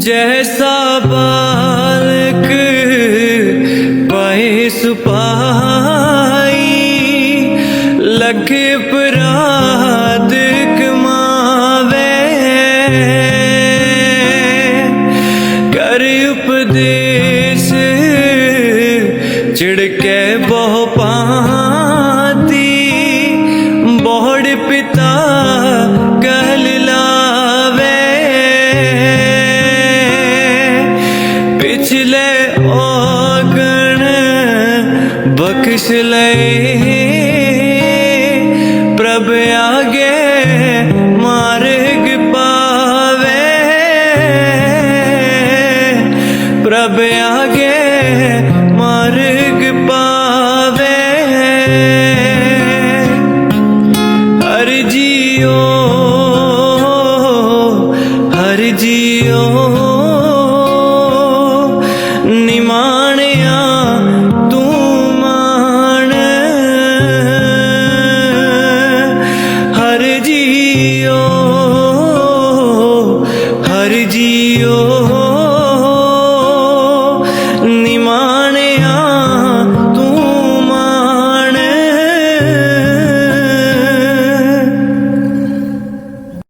जैसा बालक पाए सुपाई लख पराध कमावे कर उपदेश छिड़के बहु ਬਖਸ਼ ਲੈ ਆਗਣ ਬਖਸ਼ ਲੈ ਪ੍ਰਭ ਆਗੇ ਮਾਰਗ ਪਾਵੇ। ਪ੍ਰਭ ਆਗੇ ਮਾਰਗ ਪਾਵੇ। ਹਰ ਜੀਓ ਹਰ ਜੀਓ। जी